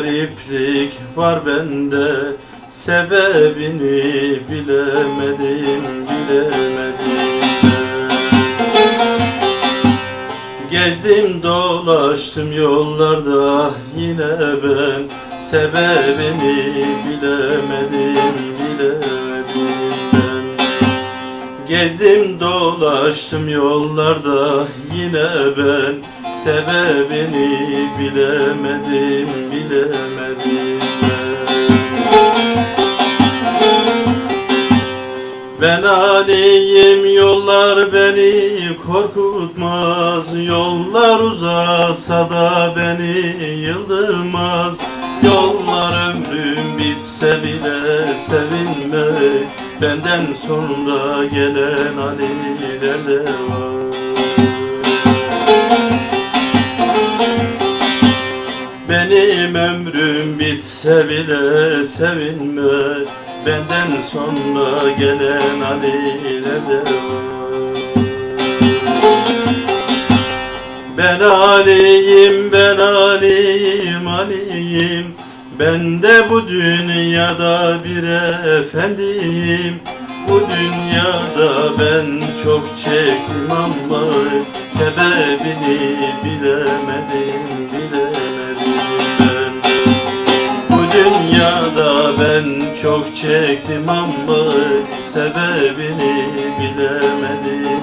gariplik var bende. Sebebini bilemedim, bilemedim. Gezdim dolaştım yollarda. Yine ben Sebebini bilemedim, bilemedim. Ben Gezdim dolaştım yollarda. Yine ben Sebebini bilemedim, bilemedim ben. Ali'yim yollar beni korkutmaz Yollar uzasa da beni yıldırmaz. Yollar ömrüm bitse bile sevinme Benden sonra gelen Ali'ler de var bitse bile sevinme Benden sonra gelen Ali'ler de var. Ben Ali'yim, ben Ali'yim, Ali'yim. Ben de bu dünyada bir efendiyim. Bu dünyada ben çok çektim ama dünyada ben çok çektim ama Sebebini bilemedim